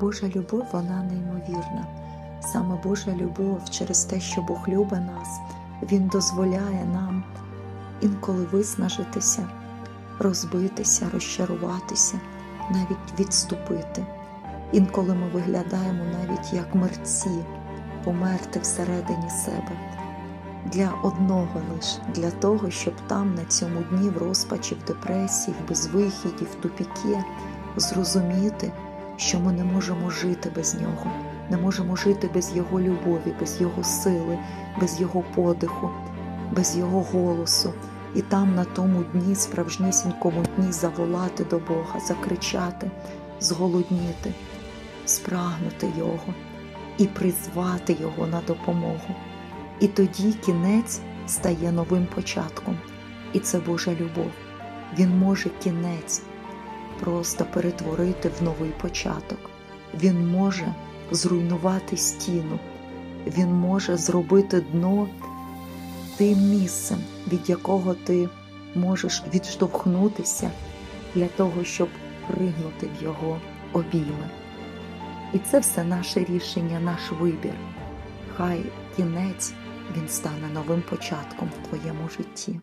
Божа любов, вона неймовірна. Саме Божа любов через те, що Бог любить нас, Він дозволяє нам інколи виснажитися, розбитися, розчаруватися, навіть відступити. Інколи ми виглядаємо навіть як мерці, померти всередині себе. Для одного лиш, для того, щоб там на цьому дні в розпачі, в депресії, в безвихіді, в тупіки зрозуміти, що ми не можемо жити без нього, не можемо жити без Його любові, без Його сили, без Його подиху, без Його голосу. І там на тому дні, справжнісінькому дні, заволати до Бога, закричати, зголодніти, спрагнути Його і призвати Його на допомогу. І тоді кінець стає новим початком. І це Божа любов. Він може кінець просто перетворити в новий початок. Він може зруйнувати стіну, він може зробити дно тим місцем, від якого ти можеш відштовхнутися для того, щоб пригнути в його обійми. І це все наше рішення, наш вибір. Хай кінець він стане новим початком в твоєму житті.